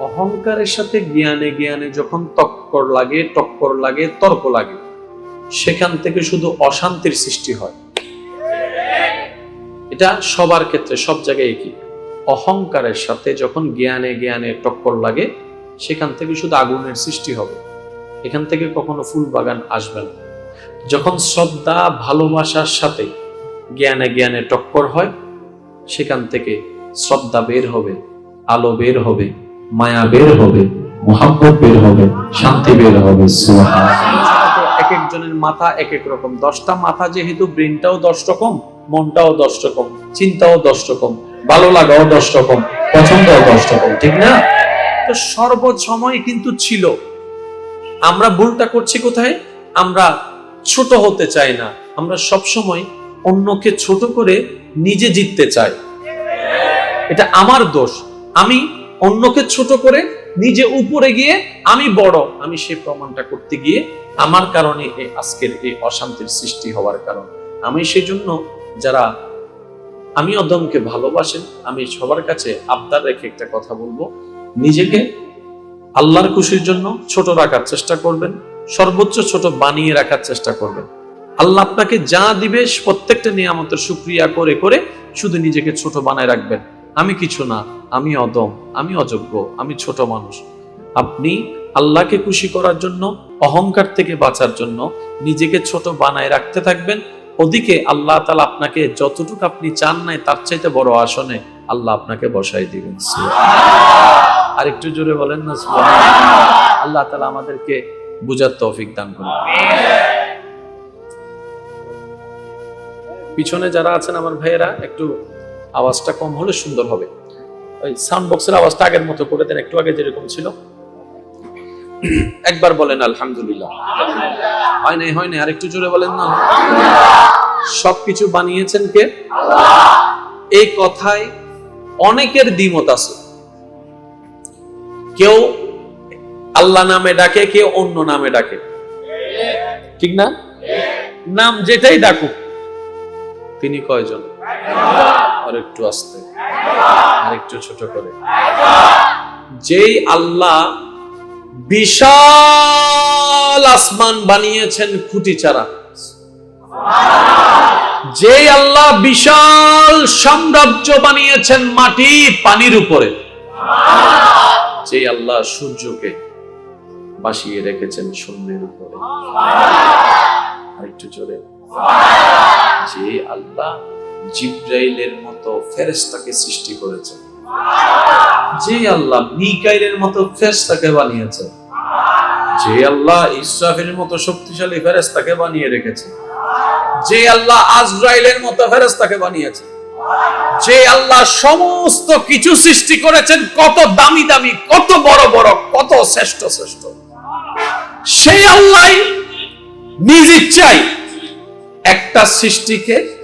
অহংকারের সাথে জ্ঞানে জ্ঞানে যখন তক্কর লাগে টক্কর লাগে, তর্ক লাগে, সেখান থেকে শুধু অশান্তির সৃষ্টি হয়। এটা সবার ক্ষেত্রে সব জায়গায় কি অহংকারের সাথে যখন জ্ঞানে জ্ঞানে টক্কর লাগে, সেখান থেকে শুধু আগুনের সৃষ্টি হবে। এখান থেকে কখনো ফুল বাগান আসবে না। যখন শ্রদ্ধা, ভালোবাসার সাথে জ্ঞানে জ্ঞানে টক্কর হয়, সেখান থেকে শ্রদ্ধা বের হবে, আলো বের হবে। মায়া বের হবে মোহাম্মত বের হবে, শান্তি বের হবে এক একজনের মাথা এক এক রকম। দশটা মাথা যেহেতু ব্রেনটাও দশ রকম, মনটাও দশ রকম, চিন্তাও দশ রকম, ভালো লাগাও দশ রকম, পছন্দও দশ রকম, ঠিক না? তো কিন্তু ছিল। আমরা ভুলটা করছি কোথায়? আমরা ছোট হতে চাই না। আমরা সব সময় অন্যকে ছোট করে নিজে জিততে চাই। এটা আমার দোষ। আমি অন্যকে ছোট করে নিজে উপরে গিয়ে আমি বড়, আমি সে প্রমাণটা করতে গিয়ে আমার কারণে এই আজকের এই অশান্তির সৃষ্টি হওয়ার কারণ। আমি সেজন্য যারা আমি অদমকে ভালোবাসেন, আমি সবার কাছে আবদার রেখে একটা কথা বলব। নিজেকে আল্লাহর খুশির জন্য ছোট রাখার চেষ্টা করবেন, সর্বোচ্চ ছোট বানিয়ে রাখার চেষ্টা করবেন। আল্লাহ আপনাকে যা দিবে, প্রত্যেকটা নিয়ামতের সুক্রিয়া করে করে শুধু নিজেকে ছোট বানায় রাখবেন। আমি কিছু না, আমি অদম, আমি অযোগ্য, আমি ছোট মানুষ। আপনি আল্লাহকে খুশি করার জন্য, অহংকার থেকে বাঁচার জন্য নিজেকে ছোট বানায় রাখতে থাকবেন। ওদিকে আল্লাহ তালা আপনাকে যতটুকু আপনি চান নাই, তার চাইতে বড় আসনে আল্লাহ আপনাকে বসাই দিবেন। আর একটু জোরে বলেন না আল্লাহ তালা আমাদেরকে বুঝার তৌফিক দান করুন। পিছনে যারা আছেন, আমার ভাইয়েরা, একটু আওয়াজটা কম হলে সুন্দর হবে। ওই সাউন্ড বক্সের আওয়াজটা আগের মতো করে দেন, একটু আগে যেরকম ছিল। একবার বলেন, আলহামদুলিল্লাহ। হয় নাই হয় নাই আর একটু জোরে বলেন না। সবকিছু বানিয়েছেন কে? এই কথায় অনেকের দ্বিমত আছে। কেউ আল্লাহ নামে ডাকে, কেউ অন্য নামে ডাকে। ঠিক না? নাম যেটাই ডাকুক, তিনি কয়জন? আর একটু আসতে, আর ছোট করে। যেই আল্লাহ বিশাল আসমান বানিয়েছেন খুঁটি ছাড়া যে আল্লাহ বিশাল সাম্রাজ্য বানিয়েছেন মাটি পানির উপরে যে আল্লাহ সূর্যকে বাসিয়ে রেখেছেন শূন্যের উপরে। আরেকটু জোরে। যে আল্লাহ জিব্রাইলের মতো ফেরেশতাকে সৃষ্টি করেছেন যে আল্লাহ মিকাইলের মতো ফেরেশতাকে বানিয়েছেন যে আল্লাহ ইসরাফিলের মতো শক্তিশালী ফেরেশতাকে বানিয়ে রেখেছে। যে আল্লাহ আজরাইলের মতো ফেরেশতাকে বানিয়েছে। যে আল্লাহ সমস্ত কিছু সৃষ্টি করেছেন, কত দামি দামি, কত বড় বড়, কত শ্রেষ্ঠ শ্রেষ্ঠ। সেই আল্লাহ নিজ ইচ্ছাই একটা সৃষ্টিকে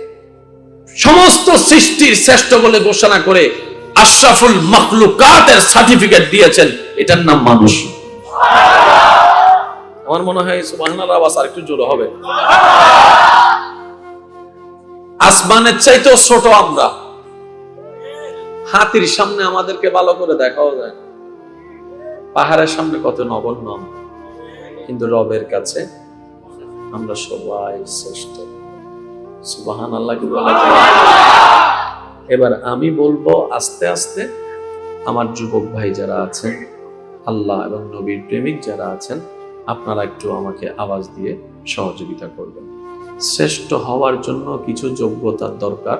সমস্ত সৃষ্টির শ্রেষ্ঠ বলে ঘোষণা করে আশরাফুল মখলুকাতের সার্টিফিকেট দিয়েছেন, এটার নাম মানুষ। আমার মনে হয় সুবহানাল্লাহ, আওয়াজ আর একটু জোরে হবে। আসমানের চাইতেও ছোট আমরা। হাতির সামনে আমাদেরকে ভালো করে দেখাও যায়। পাহাড়ের সামনে কত নগণ্য। কিন্তু রবের কাছে আমরা সবাই শ্রেষ্ঠ। এবার আমি বলব, আস্তে আস্তে আমার যুবক ভাই যারা আছেন, আল্লাহ এবং নবীর প্রেমিক যারা আছেন, আপনারা একটু আমাকে আওয়াজ দিয়ে সহযোগিতা করবেন। শ্রেষ্ঠ হওয়ার জন্য কিছু যোগ্যতার দরকার।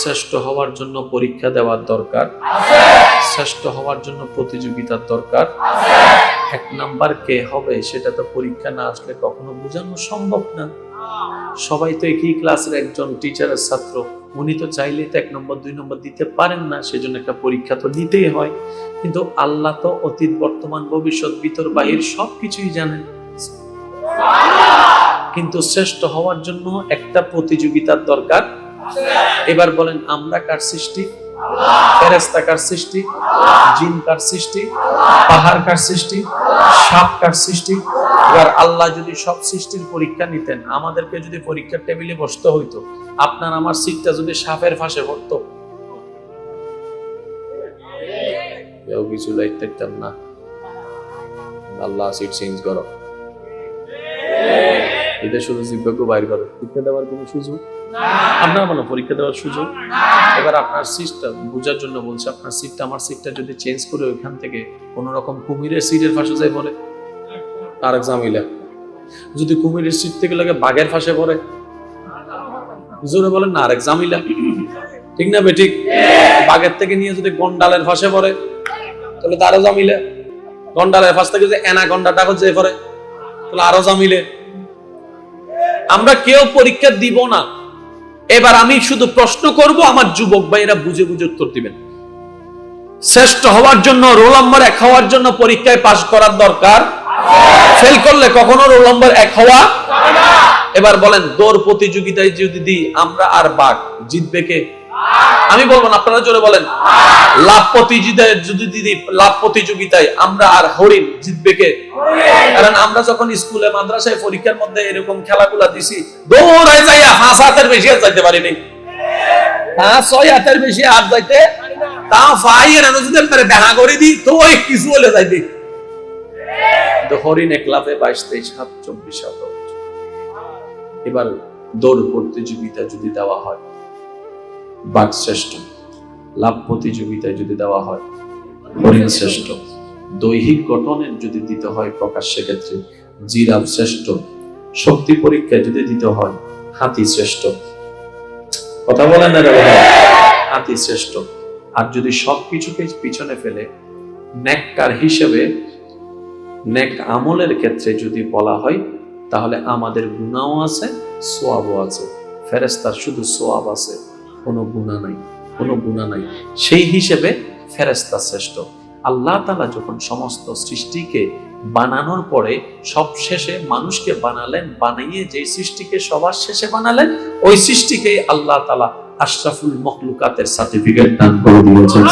শ্রেষ্ঠ হওয়ার জন্য পরীক্ষা দেওয়ার দরকার। শ্রেষ্ঠ হওয়ার জন্য প্রতিযোগিতার দরকার। এক নাম্বার কে হবে সেটা তো পরীক্ষা না আসলে কখনো বোঝানো সম্ভব না। সবাই তো একই ক্লাসের একজন টিচারের ছাত্র। উনি তো চাইলেই তো এক নম্বর, দুই নম্বর দিতে পারেন না, সেজন্য একটা পরীক্ষা তো নিতেই হয়। কিন্তু আল্লাহ তো অতীত, বর্তমান, ভবিষ্যৎ, ভিতর, বাহির সব কিছুই জানেন। কিন্তু শ্রেষ্ঠ হওয়ার জন্য একটা প্রতিযোগিতার দরকার। এবার বলেন, আমরা কার সৃষ্টি? ফেরেস্তা কার সৃষ্টি জিন কার সৃষ্টি পাহাড় কার সৃষ্টি সাপ কার সৃষ্টি। এবার আল্লাহ যদি সব সৃষ্টির পরীক্ষা নিতেন, আমাদেরকে যদি পরীক্ষার টেবিলে বসতে হইতো, আপনার আমার সিটটা যদি সাপের ফাঁসে পড়তো। কেউ কিছু লাইট থাকতাম না। আল্লাহ সিট চেঞ্জ করো। এটা শুধু জিব্বাকে বাইর করে। পরীক্ষা দেওয়ার কোনো সুযোগ? আপনার মানে পরীক্ষা দেওয়ার সুযোগ? এবার আপনার সিটটা বোঝার জন্য বলছে আপনার সিটটা আমার সিটটা যদি চেঞ্জ করে ওইখান থেকে কোন রকম কুমিরের সিটের ফাঁসে যায় পড়ে। আর জামিলা যদি কুমিরের সিট থেকে লাগে বাঘের ফাঁসে পড়ে। জোরে বলেন না আরেক জামিলা ঠিক না বেঠিক? বাঘের থেকে নিয়ে যদি গন্ডালের ফাঁসে পড়ে তাহলে তারও জামিলে গন্ডালের ফাঁস থেকে যে এনা গন্ডাটা যে পড়ে তাহলে আরও জামিলে আমরা কেউ পরীক্ষা দিব না। এবার আমি শুধু প্রশ্ন করব আমার যুবক ভাইরা বুঝে বুঝে উত্তর দিবেন। শ্রেষ্ঠ হওয়ার জন্য রোল নম্বর এক হওয়ার জন্য পরীক্ষায় পাশ করার দরকার? ফেল করলে কখনো রোল নম্বর এক হওয়া এবার বলেন দৌড় প্রতিযোগিতায় যদি দিই আমরা আর বাঘ জিতবে কে? আমি বলব আপনারা জোরে বলেন। লাভ প্রতিযোগিতায় যদি দিদি, লাভ প্রতিযোগিতায় আমরা আর হরিণ জিতবে কে? কারণ আমরা যখন স্কুলে, মাদ্রাসায় পরীক্ষার মধ্যে এরকম খেলাগুলা দিছি, দৌড়ায় যাইয়া হাঁস হাতের বেশি আর যাইতে পারিনি। হ্যাঁ ছয় হাতের বেশি হাত যাইতে তা যদি তারে দেখা করে দিই, তো ওই কিছু হলে যাইতে। হরিণ বাইশ, তেইশ হাত চব্বিশ হাত এবার দৌড় প্রতিযোগিতা যদি দেওয়া হয় বাঘ শ্রেষ্ঠ লাভ প্রতিযোগিতায় যদি দেওয়া হয়, হরিণ শ্রেষ্ঠ। দৈহিক গঠনের যদি দিতে হয় প্রকাশ সেক্ষেত্রে জিরাফ শ্রেষ্ঠ। শক্তি পরীক্ষায় যদি দিতে হয় হাতি শ্রেষ্ঠ। কথা বলেন না হাতি শ্রেষ্ঠ। আর যদি সবকিছুকে পিছনে ফেলে নেককার হিসেবে নেক আমলের ক্ষেত্রে যদি বলা হয়, তাহলে আমাদের গুণাও আছে, সোয়াবও আছে। ফেরেস্তার শুধু সোয়াব আছে। কোনো গুণা নাই, কোনো গুণা নাই। সেই হিসেবে ফেরেস্তা শ্রেষ্ঠ। আল্লাহ তালা যখন সমস্ত সৃষ্টিকে বানানোর পরে সব শেষে মানুষকে বানালেন, বানিয়ে যে সৃষ্টিকে সবার শেষে বানালেন, ওই সৃষ্টিকেই আল্লাহ তালা আশরাফুল মখলুকাতের সার্টিফিকেট দান করে দিয়েছেন।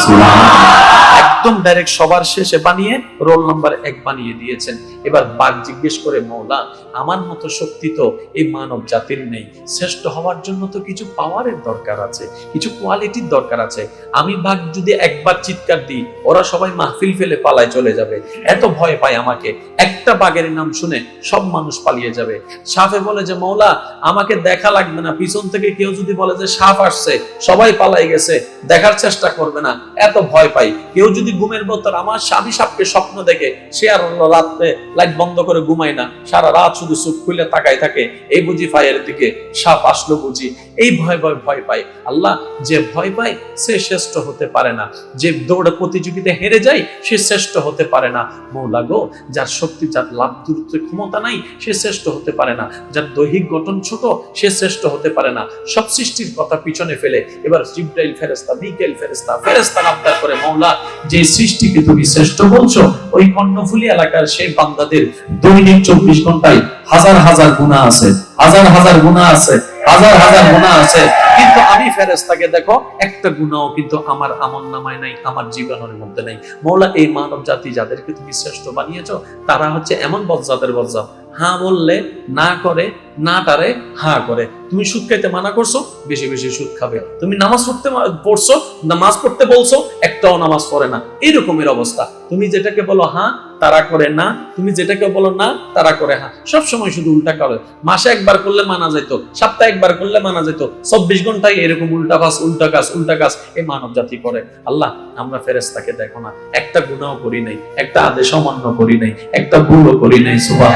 একদম ডাইরেক্ট সবার শেষে বানিয়ে রোল নাম্বার এক বানিয়ে দিয়েছেন। এবার বাঘ জিজ্ঞেস করে, মৌলা, আমার মতো শক্তি তো এই মানব জাতির নেই। শ্রেষ্ঠ হওয়ার জন্য তো কিছু পাওয়ারের দরকার আছে, কিছু কোয়ালিটির দরকার আছে। আমি বাঘ যদি একবার চিৎকার দিই, ওরা সবাই মাহফিল ফেলে পালায় চলে যাবে। এত ভয় পায় আমাকে। একটা বাঘের নাম শুনে সব মানুষ পালিয়ে যাবে। সাফে বলে যে, মৌলা, আমাকে দেখা লাগবে না। পিছন থেকে কেউ যদি বলে যে সাপ আসছে, সবাই পালাই গেছে। দেখার চেষ্টা করবে না। এত ভয় পাই। কেউ যদি ঘুমের ভেতর আমার স্বামী সাপকে স্বপ্ন দেখে, সে আর অন্য রাত্রে লাইট বন্ধ করে ঘুমায় না। সারা রাত শুধু চোখ খুলে তাকাই থাকে। এই বুঝি ফায়ের দিকে সাপ আসলো বুঝি। এই ভয় ভয় ভয় পায়। আল্লাহ যে ভয় পায়, সে শ্রেষ্ঠ হতে পারে না। যে দৌড় প্রতিযোগিতায় হেরে যায়, সে শ্রেষ্ঠ হতে পারে না। মৌলা গো, যার শক্তি, যার লাভ দূরত্ব, ক্ষমতা নাই, সে শ্রেষ্ঠ হতে পারে না। যার দৈহিক গঠন ছোট, সে শ্রেষ্ঠ হতে পারে না। সব সৃষ্টির কথা পিছনে ফেলে। এবার জিব্রাইল ফেরেস্তা মিকেল ফেরেস্তা ফেরেস্তা আবদার করে, মৌলা, যে সৃষ্টিকে তুমি শ্রেষ্ঠ বলছো। ওই কর্ণফুলি এলাকার সেই বান্দাদের দৈনিক চব্বিশ ঘন্টায় হাজার হাজার গুণা আছে, হাজার হাজার গুণা আছে, হাজার হাজার গুণা আছে। কিন্তু আমি ফেরেস্তাকে দেখো, একটা গুণাও কিন্তু আমার আমল নামায় নাই, আমার জীবনের মধ্যে নাই। মৌলা, এই মানব জাতি যাদেরকে তুমি শ্রেষ্ঠ বানিয়েছো, তারা হচ্ছে এমন বজ্জাতের বজ্জাত। হ্যাঁ বললে, না করে, না টারে, হা করে। তুমি সুদ খাইতে মানা করছ, বেশি বেশি সুদ খাবে। তুমি নামাজ পড়তে পড়ছো, নামাজ পড়তে বলছো, একটাও নামাজ পড়ে না। এরকমের অবস্থা। তুমি যেটাকে বলো হ্যাঁ তারা করে না, তুমি যেটাকে বলো না, তারা করে হ্যাঁ সব সময় শুধু উল্টা করে মাসে একবার করলে মানা যেত, সপ্তাহে একবার করলে মানা যেত। চব্বিশ ঘন্টায় এরকম উল্টা কাজ উল্টা কাজ উল্টা কাজ এই মানব জাতি করে। আল্লাহ, আমরা ফেরেস্তাকে দেখো না। একটা গুণাও করি নাই, একটা আদেশ অমান্য করি নাই, একটা ভুলও করি নাই সুবাহ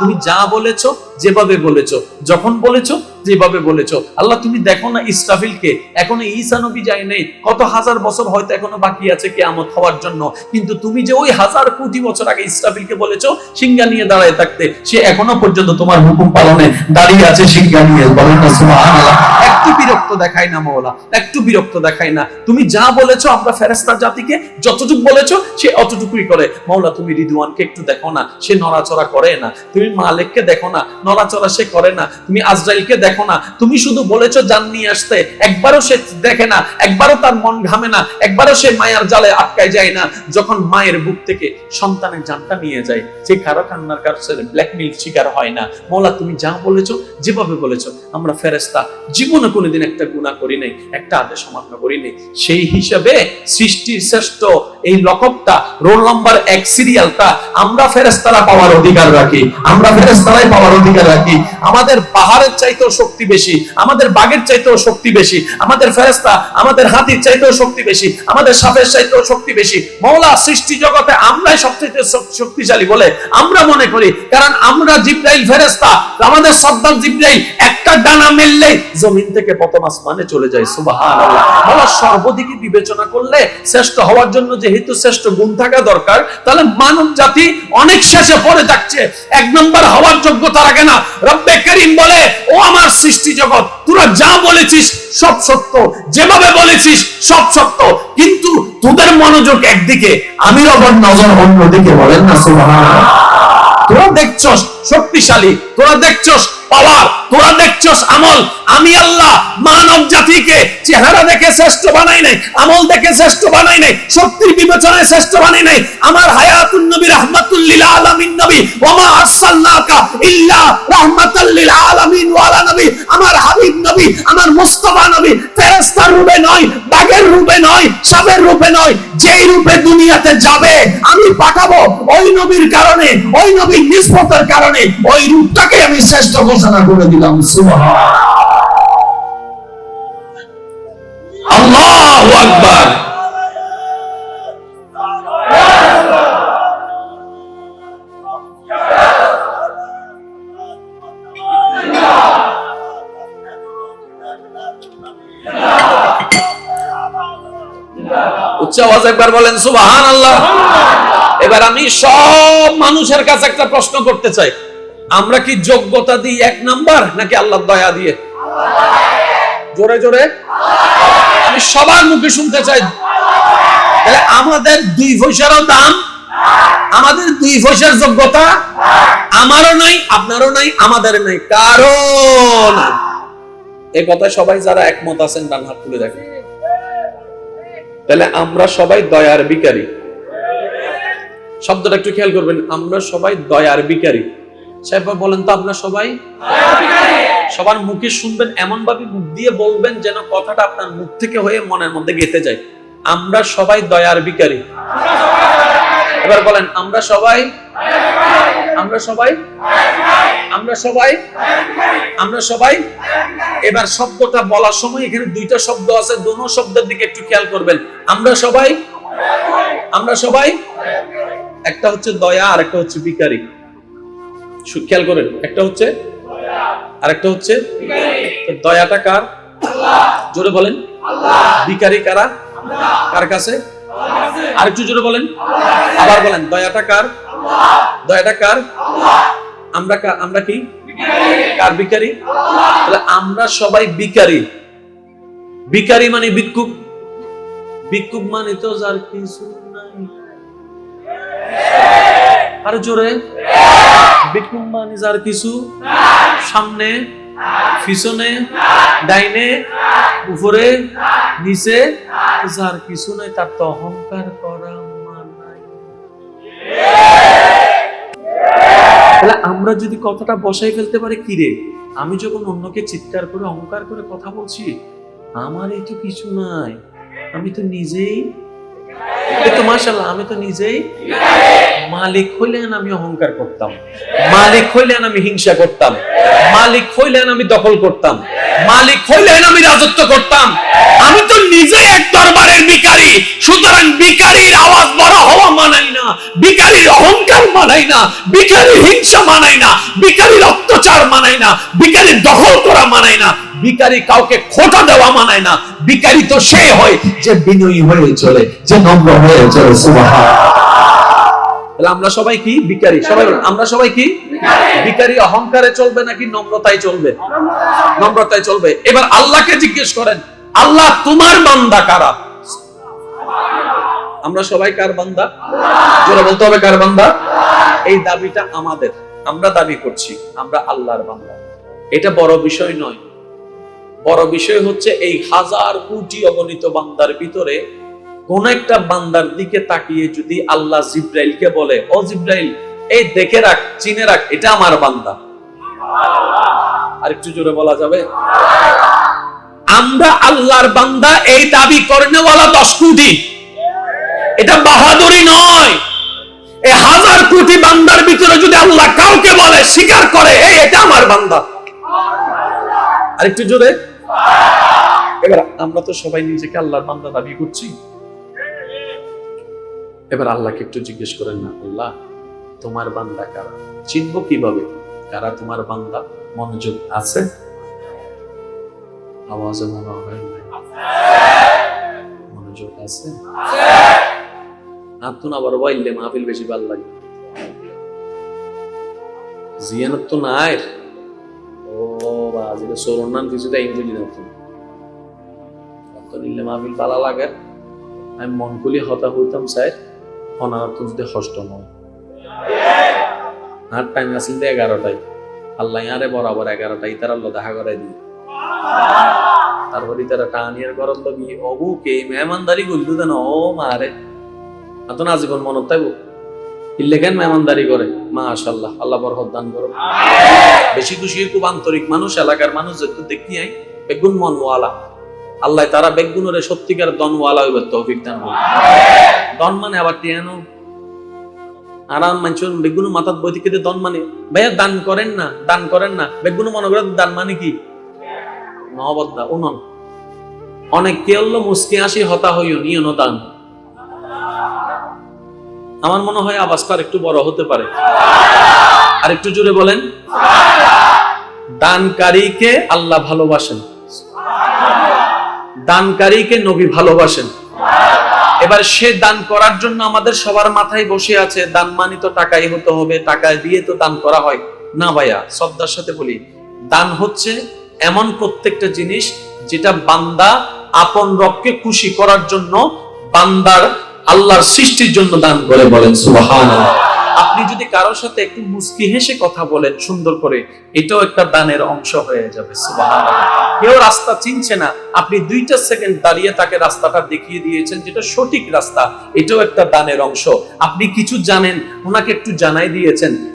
তুমি যা বলেছ যেভাবে বলেছ, যখন বলেছ, যেভাবে বলেছ। আল্লাহ, তুমি দেখো না ইসরাফিলকে, এখনও ঈসা নবী যায় নাই, কত হাজার বছর হয়তো এখনও বাকি আছে কেয়ামত হওয়ার জন্য। কিন্তু তুমি যে ওই হাজার কোটি বছর আগে ইসরাফিলকে বলেছ, সিংহা নিয়ে দাঁড়ায় থাকতে, সে এখনও পর্যন্ত তোমার হুকুম পালনে দাঁড়িয়ে আছে সিংহা নিয়ে। বলেন না, সুবহানাল্লাহ। একটু বিরক্ত দেখাই না, মৌলা, একটু বিরক্ত দেখাই না। তুমি যা বলেছ, আমরা ফেরেস্তার জাতিকে যতটুকু বলেছ, সে অতটুকুই করে। মৌলা, তুমি রিদওয়ানকে একটু দেখো না, সে নড়াচড়া করে না। তুমি মালিককে দেখো না নড়াচড়া সে করে না। তুমি আজরাইলকে দেখো না। তুমি শুধু বলেছ জান নিয়ে আসতে। একবারও সে দেখে না। একবারও তার মন ঘামে না। একবারও সে মায়ের জালে আটকায় যায় না। যখন মায়ের বুক থেকে সন্তানের জানটা নিয়ে যায়, যে কারও কান্নার কারও ব্ল্যাকমেইল শিকার হয় না। মৌলা, তুমি যা বলেছ, যেভাবে বলেছ, আমরা ফেরেস্তা জীবনে কোনোদিন একটা গুণা করি নাই, একটা আদেশ অমান্য করি নাই। সেই হিসাবে সৃষ্টির শ্রেষ্ঠ এই লকবটা রোল নাম্বার এক সিরিয়ালটা, আমরা ফেরেস্তারা পাওয়ার অধিকার রাখি। আমরা ফেরেস্তারাই পাওয়ার অধিকার রাখি, আমাদের পাহাড়ের চাইতেও শক্তি বেশি, আমাদের বাঘের চাইতেও শক্তি বেশি, আমাদের ফেরেস্তা আমাদের হাতির চাইতেও শক্তি বেশি, আমাদের সাপের চাইতেও শক্তি বেশি। মৌলা সৃষ্টি জগতে আমরাই সবচেয়ে শক- শক্তিশালী বলে আমরা মনে করি। কারণ আমরা জিব্রাইল ফেরেস্তা আমাদের সদ্দাল জিব্রাইল একটা ডানা মেললেই জমিন থেকে প্রথম আসমানে চলে যায়। মৌলা সর্বদিকে বিবেচনা করলে শ্রেষ্ঠ হওয়ার জন্য যেহেতু শ্রেষ্ঠ গুণ থাকা দরকার, তাহলে মানব জাতি অনেক শেষে পড়ে এক নম্বর হওয়ার যোগ্যতা রাখে না। রব্বে করিম বলে, ও আমার সৃষ্টি জগৎ, তোরা যা বলেছিস সব সত্য। যেভাবে বলেছিস সব সত্য। কিন্তু তোদের মনোযোগ একদিকে আমি নজর অন্যদিকে। বলেন না, সুবহানাল্লাহ? তোরা দেখছস, শক্তিশালী, তোরা দেখছস পাওয়ার তোরা দেখছস আমল। আমি আল্লাহ মানব জাতিকে চেহারা দেখে শ্রেষ্ঠ বানাই নাই, আমল দেখে শ্রেষ্ঠ বানাই নাই, শক্তির বিবেচনায় শ্রেষ্ঠ বানাই নাই। আমার হায়াতুন নবী রাহমাতুল লিল আলামিন নবী, ওমা আরসালনাকা ইল্লা রাহমাতাল লিল আলামিন ওয়ালা নবী। আমার হাবিব নবী, আমার মুস্তাফা নবী, ফেরেশতার রূপে নয় বাঘের রূপে নয়, সাপের রূপে নয়, যেই রূপে দুনিয়াতে যাবে, আমি পাঠাবো ওই নবীর কারণে, ওই নবীর নিষ্পতার কারণে, ওই রূপটাকে আমি শ্রেষ্ঠ ঘোষণা করে দিলাম সুবহান একবার বলেন সুবাহান আল্লাহ এবার আমি সব মানুষের কাছে একটা প্রশ্ন করতে চাই। আমরা কি যোগ্যতা দিই এক নাম্বার, নাকি আল্লাহ দয়া দিয়ে? জোরে জোরে। আমি সবার মুখে শুনতে চাই। তাহলে আমাদের দুই পয়সারও দাম, আমাদের দুই পয়সার যোগ্যতা, আমারও নাই, আপনারও নাই, আমাদের নাই, কারণ। এ কথায় সবাই যারা একমত আছেন, ডান হাত তুলে দেখেন। তাহলে আমরা সবাই দয়ার বিকারী শব্দটা একটু খেয়াল করবেন আমরা সবাই দয়ার বিকারী সাহেব বলেন তো আপনার সবাই সবার মুখে শুনবেন এমন ভাবে মুখ দিয়ে বলবেন যেন কথাটা আপনার মুখ থেকে হয়ে মনের মধ্যে গেতে যায়। আমরা সবাই দয়ার বিকারী এবার বলেন আমরা সবাই আমরা সবাই আমরা সবাই আমরা সবাই, এবার শব্দটা বলার সময় এখানে দুইটা শব্দ আছে, দোনো শব্দের দিকে একটু খেয়াল করবেন। আমরা সবাই আমরা সবাই, একটা হচ্ছে দয়া আর একটা হচ্ছে বিকারি খেয়াল করেন, একটা হচ্ছে আর একটা হচ্ছে দয়াটা কার? জোরে বলেন। বিকারি কারা? কার কাছে? আর একটু জোরে বলেন। আবার বলেন, দয়াটা কার? দয়াটা কার? আমরা আমরা কি? কার তাহলে আমরা সবাই মানে ভিক্ষুক। ভিক্ষুক মানে তো যার কিছু নাই। আর জোরে। ভিক্ষুক মানে যার কিছু সামনে, পিছনে, ডাইনে, উপরে, নিচে, যার কিছু নাই, তার তো অহংকার করা। তাহলে আমরা যদি কথাটা বসাই ফেলতে পারি, কি রে? আমি যখন অন্যকে চিৎকার করে, অহংকার করে কথা বলছি, আমার এই তো কিছু নাই। আমি তো নিজেই তো মাশাল্লাহ আমি তো নিজেই মালিক হইলেন আমি অহংকার করতাম। মালিক হইলেন আমি হিংসা করতাম। মালিক হইলেন আমি দখল করতাম। মালিক হইলেন আমি রাজত্ব করতাম। আমি তো নিজে এক দরবারের বিকারি সুতরাং বিকারির আওয়াজ বড় হওয়া মানাই না বিকারির অহংকার মানাই না হিংসা মানাই না অত্যাচার মানাই না দখল করা মানাই না বিকারি কাউকে খোটা দেওয়া মানায় না বিকারি তো সে হয় যে বিনয়ী হয়ে চলে যে নম্র হয়ে চলে তাহলে আমরা সবাই কি? বিকারি সবাই আমরা সবাই কি? বিকারি অহংকারে চলবে নাকি নম্রতায় চলবে? নম্রতায় চলবে। এবার আল্লাহকে জিজ্ঞেস করেন আল্লাহ তোমার বান্দা কারা? আমরা সবাই কার বান্দা? জোরে বলতে হবে কার বান্দা? এই দাবিটা আমাদের। আমরা দাবি করছি, আমরা আল্লাহর বান্দা। এটা বড় বিষয় নয়। বড় বিষয় হচ্ছে এই হাজার কোটি অগণিত বান্দার ভিতরে কোন একটা বান্দার দিকে তাকিয়ে যদি আল্লাহ জিব্রাইলকে বলে, ও জিব্রাইল, এই দেখে রাখ, চিনে রাখ, এটা আমার বান্দা। আর একটু জোরে বলা যাবে? আমরা আল্লাহর বান্দা, এই দাবি করেনেওয়ালা দশ কোটি। এটা বাহাদুরি নয়। এই হাজার কোটি বান্দার ভিতরে যদি আল্লাহ কাউকে বলে, স্বীকার করে, এই, এটা আমার বান্দা। আর একটু জোরে। এবার আমরা তো সবাই নিজেকে আল্লাহর বান্দা দাবি করছি। এবার আল্লাহকে একটু জিজ্ঞেস করেন না, আল্লাহ, তোমার বান্দা কারা? চিনব কীভাবে? কারা তোমার বান্দা? মনোযোগ আছে? আওয়াজে মনে হয় মনোযোগ আছে? আত্মন আবার বাইলে মাহফিল বেশি ভালো লাগে। জিয়ানত তো নাই। ও বাজিরে সরনান কিছুটা ইঞ্জুরি না তো। তো নিলে মাহফিল ভালো লাগে। আমি মন খুলি হতা হইতাম চাই অনার তো যদি কষ্ট নয় আর টাইম আসলে তো এগারোটায়। আল্লাহ আরে বরাবর এগারোটায় তার আল্লাহ দেখা করাই দিই তারপরে তারা টানিয়ার গরম তো অবু কে, মেহমানদারি করলু দেন ও মারে। এত না জীবন মনত থাকব? ইল্লে কেন মেহমানদারি করে? মাশাল্লাহ আল্লাহ বরহত দান করো বেশি খুশি খুব আন্তরিক মানুষ এলাকার মানুষ যেহেতু দেখি আই বেগুন মনওয়ালা। আল্লাহ তারা বেগুনের সত্যিকার দনওয়ালা হইবে তৌফিক দান দন মানে আবার টিয়ানো আরাম মানছেন বেগুন মাথাত বই থেকে দন মানে। ভাইয়া দান করেন না দান করেন না। বেগুন মনে করেন দান মানে কি? নহবদ্দা উনন। অনেক কেল্ল মুসকে আসি হতা হইও নিয়ন দান আমার মনে হয় আওয়াজটা একটু বড় হতে পারে। আর একটু জোরে বলেন। দানকারীকে আল্লাহ ভালোবাসেন। দানকারীকে নবী ভালোবাসেন। এবার সে দান করার জন্য আমাদের সবার মাথায় বসে আছে, দান মানি তো টাকাই হতে হবে, টাকা দিয়ে তো দান করা হয়। না ভাইয়া শ্রদ্ধার সাথে বলি, দান হচ্ছে এমন প্রত্যেকটা জিনিস যেটা বান্দা আপন রবকে খুশি করার জন্য বান্দার আল্লাহর সৃষ্টির জন্য দান করে বলেন, সুবহানাল্লাহ। আপনি যদি কারোর সাথে একটু মুস্কি হেসে কথা বলেন সুন্দর করে, এটাও একটা দানের অংশ হয়ে যাবে কেউ রাস্তা চিনছে না, আপনি দুইটা সেকেন্ড দাঁড়িয়ে তাকে রাস্তাটা দেখিয়ে দিয়েছেন, যেটা সঠিক রাস্তা, এটাও একটা দানের অংশ। আপনি কিছু জানেন, ওনাকে একটু জানাই দিয়েছেন।